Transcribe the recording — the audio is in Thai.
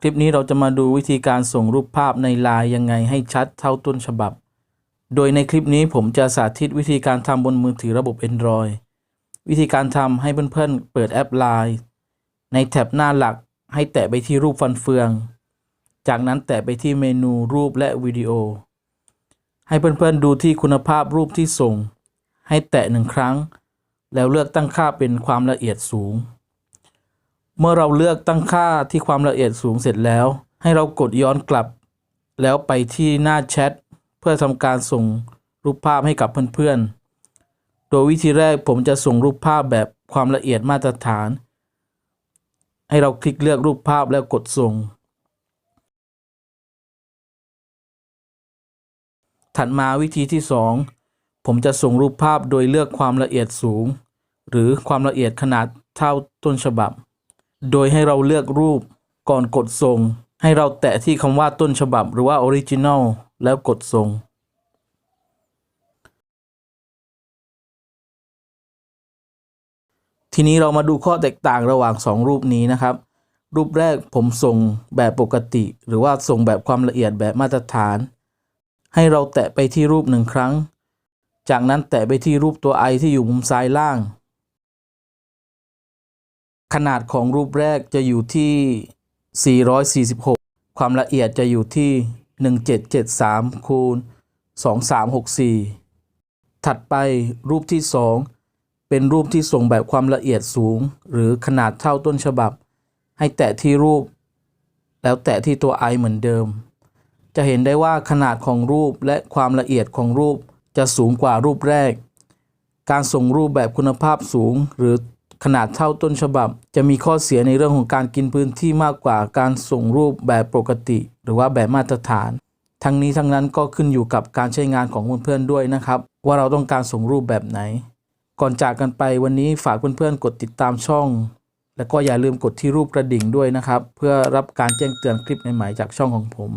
คลิปนี้เราจะมาดูวิธีการส่งรูปภาพในไลน์ยังไงให้ชัดเท่าต้นฉบับ โดยในคลิปนี้ผมจะสาธิตวิธีการทำบนมือถือระบบ Android วิธีการทำให้เพื่อนๆเปิดแอป Line ในแท็บหน้าหลักให้แตะไปที่รูปฟันเฟือง จากนั้นแตะไปที่เมนูรูปและวิดีโอ ให้เพื่อนๆดูที่คุณภาพรูปที่ส่ง ให้แตะหนึ่งครั้ง แล้วเลือกตั้งค่าเป็นความละเอียดสูง เมื่อเราเลือกตั้งค่าที่ความละเอียดสูงเสร็จแล้ว ให้เรากดย้อนกลับ แล้วไปที่หน้าแชทเพื่อทำการส่งรูปภาพให้กับเพื่อนๆ โดยวิธีแรกผมจะส่งรูปภาพแบบความละเอียดมาตรฐาน ให้เราคลิกเลือกรูปภาพแล้วกดส่ง ถัดมาวิธีที่ 2 ผมจะส่งรูปภาพโดยเลือกความละเอียดสูง หรือความละเอียดขนาดเท่าต้นฉบับ โดยให้เราเลือกรูปก่อนกดส่ง ให้เราแตะที่คำว่าต้นฉบับหรือว่า Original แล้วกดส่ง ทีนี้เรามาดูข้อแตกต่างระหว่าง 2 รูปนี้นะครับ รูปแรกผมส่งแบบปกติ หรือว่าส่งแบบความละเอียดแบบมาตรฐาน ให้เราแตะไปที่รูปหนึ่งครั้ง จากนั้นแตะไปที่รูปตัวไอที่อยู่มุมซ้ายล่าง ขนาดของรูปแรกจะอยู่ที่ 446 ความละเอียดจะอยู่ที่ 1773 คูณ 2364 ถัดไปรูปที่ 2 เป็นรูปที่ส่งแบบความละเอียดสูง หรือขนาดเท่าต้นฉบับ ให้แตะที่รูป แล้วแตะที่ตัวไอเหมือนเดิม จะเห็นได้ว่าขนาดของรูปและความละเอียดของรูปจะสูงกว่ารูปแรก การส่งรูปแบบคุณภาพสูงหรือ ขนาดเท่าต้นฉบับ จะมีข้อเสียในเรื่องของการกินพื้นที่มากกว่าการส่งรูปแบบปกติ หรือว่าแบบมาตรฐาน ทั้งนี้ทั้งนั้นก็ขึ้นอยู่กับการใช้งานของเพื่อนๆด้วยนะครับ ว่าเราต้องการส่งรูปแบบไหน ก่อนจากกันไปวันนี้ฝากเพื่อนๆกดติดตามช่อง และก็อย่าลืมกดที่รูปกระดิ่งด้วยนะครับ เพื่อรับการแจ้งเตือนคลิปใหม่ๆจากช่องของผม